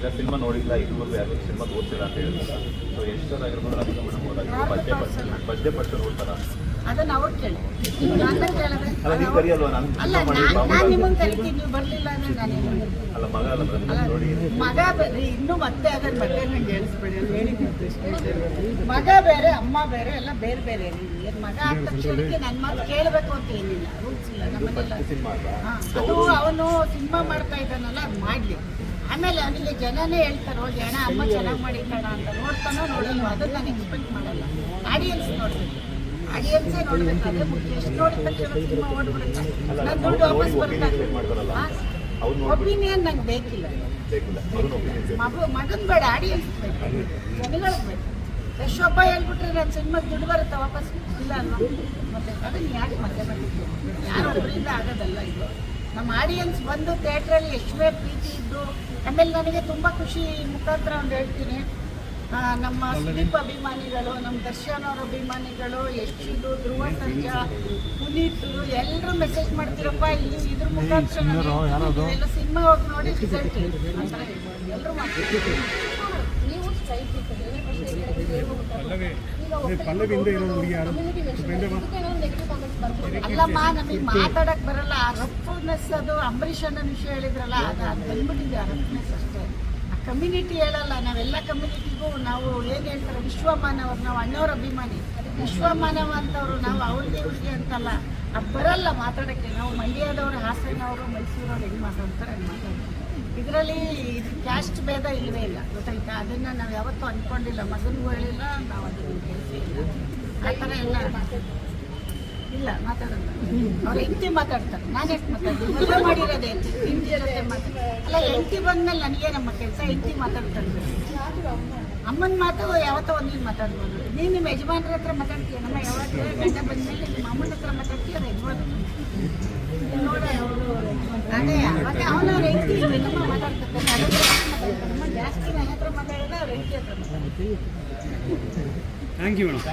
ಈಗ ಸಿನಿಮಾ ನೋಡಿಲ್ಲ ಇದುವರೆಗೂ ಯಾರು ಸಿನಿಮಾ ತೋರಿಸಿಲ್ಲ ಅಂತ ಹೇಳಿದ್ರು. ಸೊ ಎಷ್ಟು ರಾಧಿಕಾ ಮೇಡಮ್ ಅವರಾಗಿರ್ಬೋದು ಬಜ್ಜೆ ಪರ್ಸನ್ ಬಜ್ಜೆ ಪರ್ಸನ್ ಓದ್ತಾರ ಅದನ್ನ ಅವ್ರು ಕೇಳಿ. ನನ್ನ ಕೇಳಿದ್ರೆ ಅಲ್ಲ ನೀವು ಕರಿಯಲ್ವಾ? ನಾನು ಅಲ್ಲ ನಾನು ನಾನು ನಿಮ್ಮನ್ನ ಕರಿತೀನಿ ನೀವು ಬರಲಿಲ್ಲ ಅಂದ್ರೆ ನಾನು ಅಲ್ಲ ಮಗ ಅಲ್ಲ ಮೇಡಮ್ ಅಲ್ಲ, ನೋಡಿ. ಮಗ ಬೇರೆ ಇನ್ನೂ ಮತ್ತೆ ಅದನ್ನ ಮತ್ತೆ ನಂಗೆ ಹೇಳಿಸ್ಬೇಡಿ ಅಲ್ಲಿ ಹೇಳಿದ್ದು ಮಗ ಬೇರೆ ಅಮ್ಮ ಬೇರೆ ಎಲ್ಲ ಬೇರೆ ಬೇರೆ. ಏನು ಮಗ ಆದ ತಕ್ಷಣಕ್ಕೆ ನನ್ನ ಮಾತು ಕೇಳಬೇಕು ಅಂತ ಏನಿಲ್ಲ. ರೂಲ್ಸ್ ಇಲ್ಲ ನಮ್ಮನೆಲ್ಲ ಅದು ಅವನು ಸಿನಿಮಾ ಮಾಡ್ತಾ ಇದ್ದಾನಲ್ಲ ಅದು ಮಾಡ್ಲಿ. ಆಮೇಲೆ ಅಲ್ಲಿ ಜನನೇ ಹೇಳ್ತಾರೆ ಹೋಗಿ ಅಣ್ಣ ಅಮ್ಮ ಚೆನ್ನಾಗಿ ಮಾಡಿದ್ದಾಣ ಅಂತ ನೋಡ್ತಾನೋ ನೋಡಲ್ವ ಅದನ್ನ ನಾನು ಎಕ್ಸ್ಪೆಕ್ಟ್ ಮಾಡಲ್ಲ. ಆಡಿಯನ್ಸ್ ನೋಡ್ಬೇಕು. ಆಡಿಯನ್ಸೇ ನೋಡ್ಬೇಕು ಅದೇ ಮುಖ್ಯ. ಎಷ್ಟು ನೋಡಿದ ತಕ್ಷಣ ಸಿನಿಮಾ ಓಡ್ಬಿಡುತ್ತೆ. ನನ್ನ ದುಡ್ಡು ವಾಪಸ್ ಬರುತ್ತೆ ಒಪಿನಿಯನ್ ನಂಗೆ ಬೇಕಿಲ್ಲ. ಮಗು ಮಗನ್ ಬೇಡ ಆಡಿಯನ್ಸ್ ಬೇಕು. ಜನಗಳಿಗೆ ಬೇಕು. ಯಶೋಬ್ಬ ಹೇಳ್ಬಿಟ್ರೆ ನನ್ನ ಸಿನಿಮಾಗೆ ದುಡ್ಡು ಬರುತ್ತೆ ವಾಪಸ್? ಇಲ್ಲ ಅಲ್ವಾ? ಮತ್ತೆ ಅದನ್ನ ಯಾಕೆ ಮತ್ತೆ ಬರ್ತಿದ್ದೆ ಯಾರು ಒಬ್ಬರಿಂದ ಆಗೋದಲ್ಲ ಇದು? ನಮ್ಮ ಆಡಿಯನ್ಸ್ ಬಂದು ಥಿಯೇಟ್ರಲ್ಲಿ ಎಷ್ಟೇ ಪ್ರೀತಿ ಇದ್ದು ಆಮೇಲೆ ನನಗೆ ತುಂಬ ಖುಷಿ ಮುಖಾಂತರ ಒಂದು ಹೇಳ್ತೀನಿ. ನಮ್ಮ ಸುದೀಪ್ ಅಭಿಮಾನಿಗಳು ನಮ್ಮ ದರ್ಶನ್ ಅವರ ಅಭಿಮಾನಿಗಳು ಯಶಿದು ಧ್ರುವ ಸಂಜ ಪುನೀತ್ ಎಲ್ಲರೂ ಮೆಸೇಜ್ ಮಾಡ್ತಿರಪ್ಪ ಇಲ್ಲಿ ಇದ್ರ ಮುಖಾಂತರ ಎಲ್ಲ ಸಿನಿಮಾ ಹೋಗಿ ನೋಡಿ ರಿಸಲ್ಟ್ ಎಲ್ಲರೂ ಮಾಡ್ತಾರೆ ಅಲ್ಲಮ್ಮ ನಮಗೆ ಮಾತಾಡಕ್ ಬರಲ್ಲ ರಫ್ನೆಸ್ ಅದು ಅಂಬರೀಷ್ ಅಣ್ಣನ ವಿಷಯ ಹೇಳಿದ್ರಲ್ಲ ಅದು ಬಂದ್ಬಿಟ್ಟಿದೆ ಆ ರಫ್ನೆಸ್ ಅಷ್ಟೇ ಆ ಕಮ್ಯುನಿಟಿ ಹೇಳಲ್ಲ ನಾವೆಲ್ಲ ಕಮ್ಯುನಿಟಿಗೂ ನಾವು ಏನು ಹೇಳ್ತಾರೆ ವಿಶ್ವಮಾನವ್ರು ನಾವು ಅಣ್ಣವ್ರ ಅಭಿಮಾನಿ ವಿಶ್ವಮಾನವ ಅಂತವ್ರು ನಾವು ಅವ್ರಿಗೆ ಇವ್ರಿಗೆ ಅಂತಲ್ಲ. ಅದು ಬರಲ್ಲ ಮಾತಾಡೋಕ್ಕೆ. ನಾವು ಮಂಡ್ಯದವರು, ಹಾಸನವರು, ಮೈಸೂರವ್ರು ಹೆಂಗೆ ಮಾತಾಡ್ತಾರೆ ಹಂಗೆ ಮಾತಾಡ್ತಾರೆ. ಇದರಲ್ಲಿ ಇದು ಕ್ಯಾಸ್ಟ್ ಭೇದ ಇಲ್ಲವೇ ಇಲ್ಲ, ಗೊತ್ತಾಯ್ತಾ? ಅದನ್ನು ನಾವು ಯಾವತ್ತೂ ಅಂದ್ಕೊಂಡಿಲ್ಲ ಮಗನಿಗೂ ಹೇಳಿಲ್ಲ, ನಾವು ಅದನ್ನು ಕೇಳಿಸಿಲ್ಲ ಆ ಥರ ಎಲ್ಲ ಇಲ್ಲ ಮಾತಾಡಲ್ಲ ಅವ್ರ ಹೆಂಡತಿ ಮಾತಾಡ್ತಾರೆ. ನಾನು ಎಷ್ಟು ಮಾತಾಡ್ತೀನಿ ಮದುವೆ ಮಾಡಿರೋದೇ ಹಿಂದಿ ಜೊತೆ ಅಲ್ಲ, ಹೆಂಡತಿ ಬಂದ್ಮೇಲೆ ನನಗೆ ನಮ್ಮ ಕೆಲಸ? ಹೆಂಡತಿ ಮಾತಾಡ್ತಾರೆ. ಅಮ್ಮನ ಮಾತು ಯಾವತ್ತೋ ಒಂದಿನ ಮಾತಾಡ್ಬೋದು. ನೀನು ನಿಮ್ಮ ಯಜಮಾನ್ರ ಹತ್ರ ಮಾತಾಡ್ತೀಯ? ನಮ್ಮ ಯಾವಾಗ ಗಂಡ ಬಂದ್ಮೇಲೆ ನಿಮ್ಮ ಅಮ್ಮನ ಹತ್ರ ಮಾತಾಡ್ತೀಯ ಅದು ಯಜಮಾನ್ ಅದೇ, ಮತ್ತೆ ಅವ್ರ ಹೆಂಡತಿ ನಮ್ಮ ಮಾತಾಡ್ತಾರೆ. ಅಮ್ಮ ಜಾಸ್ತಿ ನನ್ನ ಹತ್ರ ಮಾತಾಡೋದು ಅವ್ರ ಹೆಂಡತಿ ಹತ್ರ ಮಾತಾಡ್ತಾರೆ. Thank you madam